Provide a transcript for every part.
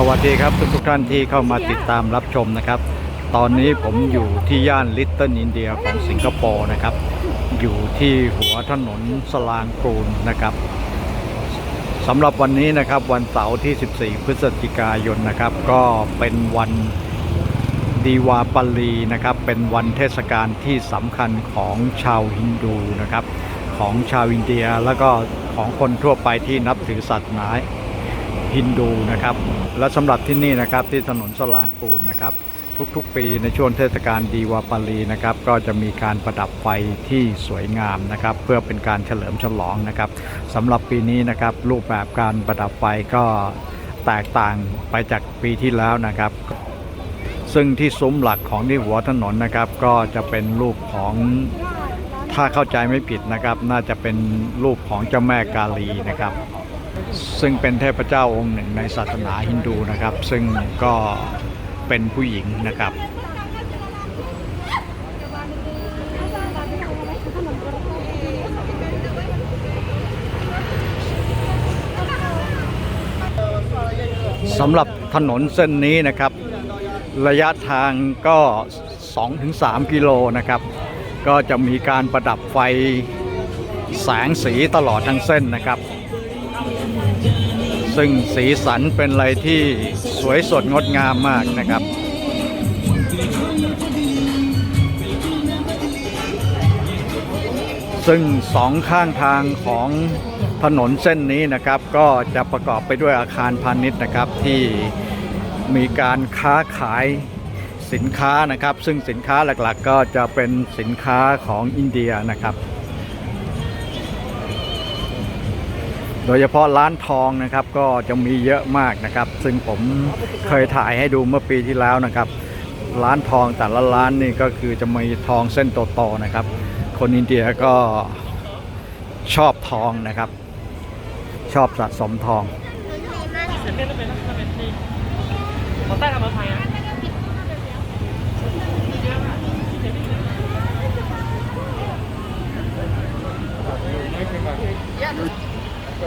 สวัสดีครับทุกทุกท่านที่เข้ามาติดตามรับชมนะครับ ตอนนี้ผมอยู่ที่ย่านลิตเติ้ลอินเดียของสิงคโปร์นะครับ อยู่ที่หัวถนนสลางกรูนนะครับสำหรับวันนี้นะครับวันเสาร์ที่ 14 พฤศจิกายนนะครับ ก็เป็นวันดีวาปาลีนะครับ เป็นวันเทศกาลที่สำคัญของชาวฮินดูนะครับ ของชาวอินเดียแล้วก็ของคนทั่วไปที่นับถือศาสนา ฮินดูนะครับ และสำหรับที่นี่นะครับที่ถนนสลางกูลนะครับ ทุกๆปีในช่วงเทศกาลดีวาปาลีนะครับ ก็จะมีการประดับไฟที่สวยงามนะครับ เพื่อเป็นการเฉลิมฉลองนะครับสำหรับปีนี้นะครับ รูปแบบการประดับไฟก็แตกต่างไปจากปีที่แล้วนะครับ ซึ่งที่ซุ้มหลักของที่หัวถนนนะครับ ก็จะเป็นรูปของถ้าเข้าใจไม่ผิดนะครับ น่าจะเป็นรูปของเจ้าแม่กาลีนะครับ ซึ่งเป็นเทพเจ้าองค์หนึ่งในศาสนาฮินดูนะครับ ซึ่งก็เป็นผู้หญิงนะครับ สำหรับถนนเส้นนี้นะครับ ระยะทางก็ 2-3 กิโลนะครับ ก็จะมีการประดับไฟแสงสีตลอดทั้งเส้นนะครับ ซึ่งสีสันเป็นอะไรที่สวยสดงดงามมากนะครับ ซึ่งสองข้างทางของถนนเส้นนี้นะครับ ก็จะประกอบไปด้วยอาคารพาณิชย์นะครับที่มีการค้าขายสินค้านะครับ ซึ่งสินค้าหลักๆ ก็จะเป็นสินค้าของอินเดียนะครับ โดยเฉพาะร้านทองนะครับก็จะมีเยอะมากนะครับ ซึ่งผมเคยถ่ายให้ดูเมื่อปีที่แล้วนะครับ ร้านทองแต่ละร้านนี่ก็คือจะมีทองเส้นโตๆนะครับ คนอินเดียก็ชอบทองนะครับ ชอบสะสมทองเส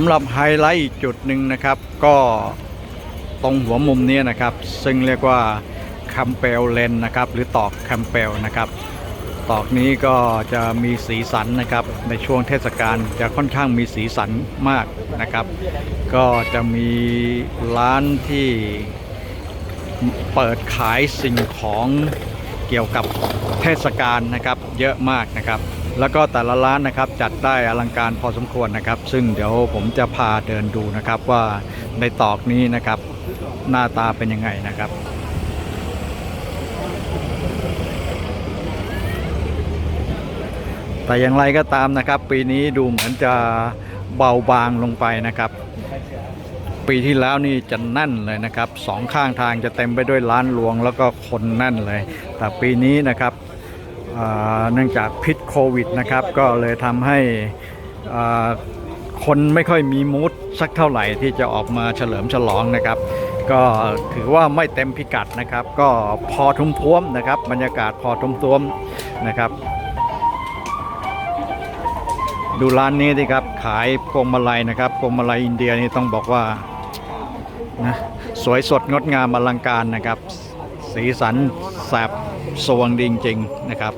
ำหรับไฮไลท์จุดหนึ่งนะครับ ก็ตรงหัวมุมนี้นะครับ ซึ่งเรียกว่าคัมเปลเลนนะครับ หรือตอกคัมเปลนะครับ ตอกนี้ก็จะมีสีสันนะครับ ในช่วงเทศกาลจะค่อนข้างมีสีสันมากนะครับ ก็จะมีร้านที่เปิดขายสิ่งของ เกี่ยวกับเทศกาลนะครับ เยอะมากนะครับ แล้วก็แต่ละร้านนะครับจัดได้อลังการพอสมควรนะครับ ซึ่งเดี๋ยวผมจะพาเดินดูนะครับว่าในตอกนี้นะครับ หน้าตาเป็นยังไงนะครับแต่อย่างไรก็ตามนะครับ ปีนี้ดูเหมือนจะเบาบางลงไปนะครับ ปีที่แล้วนี่จะแน่นเลยนะครับสองข้างทางจะเต็มไปด้วยร้านรวงแล้วก็คนแน่นเลย แต่ปีนี้นะครับเนื่องจากพิษโควิดนะครับ ก็เลยทำให้คนไม่ค่อยมีมูดสักเท่าไหร่ที่จะออกมาเฉลิมฉลองนะครับ ก็ถือว่าไม่เต็มพิกัดนะครับ ก็พอทุ้มท้วมนะครับ บรรยากาศพอทุ้มท้วมนะครับดูร้านนี้ดิครับ ขายพวงมาลัยนะครับพวงมาลัยอินเดียนี่ต้องบอกว่า นะสวยสดงดงามอลังการนะครับ สีสันแสบสวงดีจริงๆนะครับ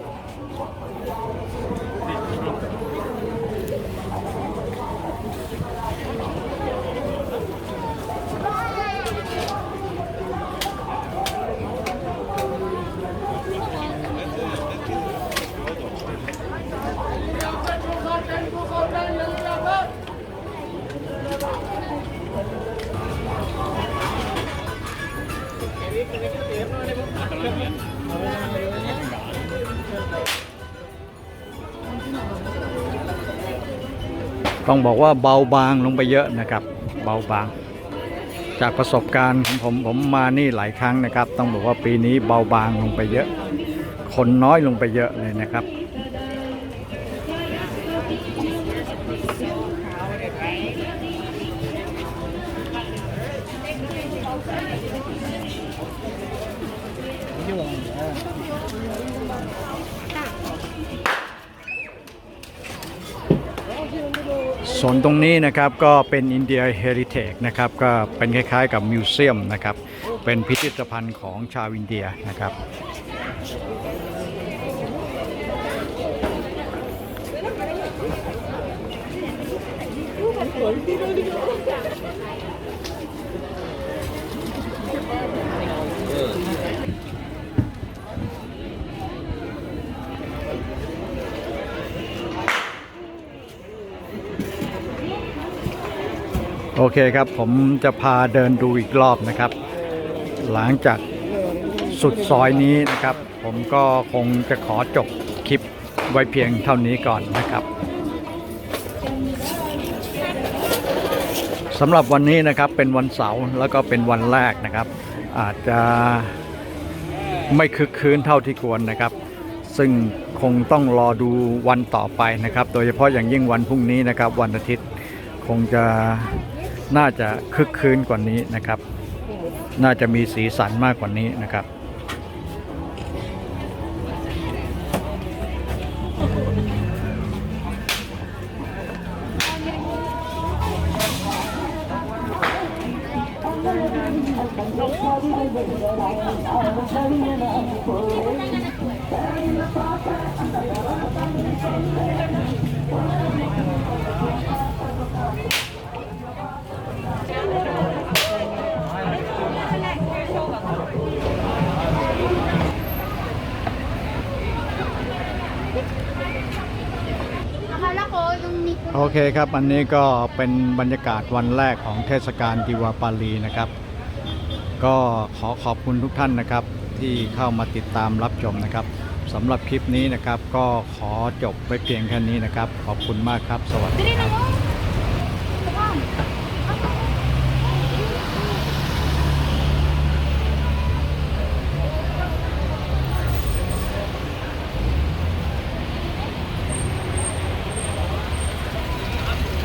ต้องบอกว่าเบาบางลงไปเยอะนะครับ เบาบาง จากประสบการณ์ของผมผมมานี่หลายครั้งนะครับ ต้องบอกว่าปีนี้เบาบางลงไปเยอะ คนน้อยลงไปเยอะเลยนะครับ ส่วนตรงนี้นะครับก็เป็นอินเดียเฮริเทจนะครับก็เป็นคล้ายๆกับมิวเซียมนะครับ เป็นพิพิธภัณฑ์ของชาวอินเดียนะครับ โอเคครับผมจะพาเดินดูอีกรอบนะครับ หลังจากสุดซอยนี้นะครับ ผมก็คงจะขอจบคลิปไว้เพียงเท่านี้ก่อนนะครับสำหรับวันนี้นะครับเป็นวันเสาร์แล้วก็เป็นวันแรกนะครับ อาจจะไม่คึกคืนเท่าที่ควรนะครับ ซึ่งคงต้องรอดูวันต่อไปนะครับ โดยเฉพาะอย่างยิ่งวันพรุ่งนี้นะครับ วันอาทิตย์คงจะ น่าจะคึกคืนกว่านี้นะครับ น่าจะมีสีสันมากกว่านี้นะครับ Akala โอเคครับ อันนี้ก็เป็นบรรยากาศวันแรกของเทศกาลกิวาปาลีนะครับ ก็ขอขอบคุณทุกท่านนะครับ ที่เข้ามาติดตามรับชมนะครับสำหรับคลิปนี้นะครับ ก็ขอจบไว้เพียงแค่นี้นะครับ ขอบคุณมากครับ สวัสดีครับ